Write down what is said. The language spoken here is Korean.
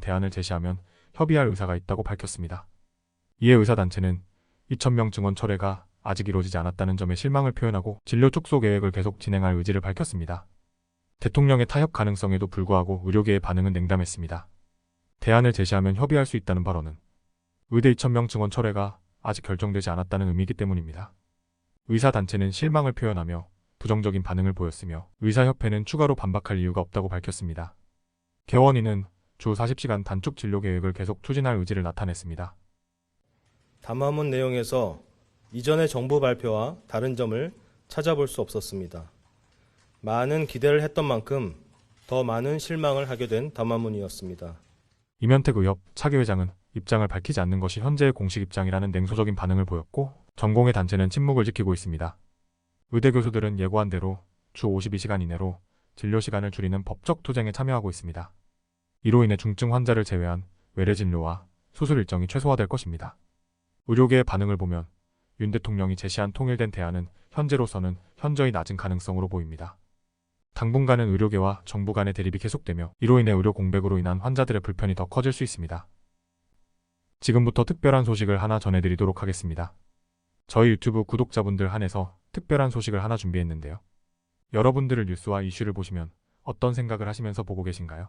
대안을 제시하면 협의할 의사가 있다고 밝혔습니다. 이에 의사단체는 2,000명 증원 철회가 아직 이루어지지 않았다는 점에 실망을 표현하고 진료 축소 계획을 계속 진행할 의지를 밝혔습니다. 대통령의 타협 가능성에도 불구하고 의료계의 반응은 냉담했습니다. 대안을 제시하면 협의할 수 있다는 발언은 의대 2,000명 증원 철회가 아직 결정되지 않았다는 의미이기 때문입니다. 의사단체는 실망을 표현하며 부정적인 반응을 보였으며 의사협회는 추가로 반박할 이유가 없다고 밝혔습니다. 개원인은 주 40시간 단축 진료 계획을 계속 추진할 의지를 나타냈습니다. 담화문 내용에서 이전의 정부 발표와 다른 점을 찾아볼 수 없었습니다. 많은 기대를 했던 만큼 더 많은 실망을 하게 된 담화문이었습니다. 이면택 의협 차기 회장은 입장을 밝히지 않는 것이 현재의 공식 입장이라는 냉소적인 반응을 보였고 전공의 단체는 침묵을 지키고 있습니다. 의대 교수들은 예고한 대로 주 52시간 이내로 진료 시간을 줄이는 법적 투쟁에 참여하고 있습니다. 이로 인해 중증 환자를 제외한 외래 진료와 수술 일정이 최소화될 것입니다. 의료계의 반응을 보면 윤 대통령이 제시한 통일된 대안은 현재로서는 현저히 낮은 가능성으로 보입니다. 당분간은 의료계와 정부 간의 대립이 계속되며 이로 인해 의료 공백으로 인한 환자들의 불편이 더 커질 수 있습니다. 지금부터 특별한 소식을 하나 전해드리도록 하겠습니다. 저희 유튜브 구독자분들 한해서 특별한 소식을 하나 준비했는데요. 여러분들을 뉴스와 이슈를 보시면 어떤 생각을 하시면서 보고 계신가요?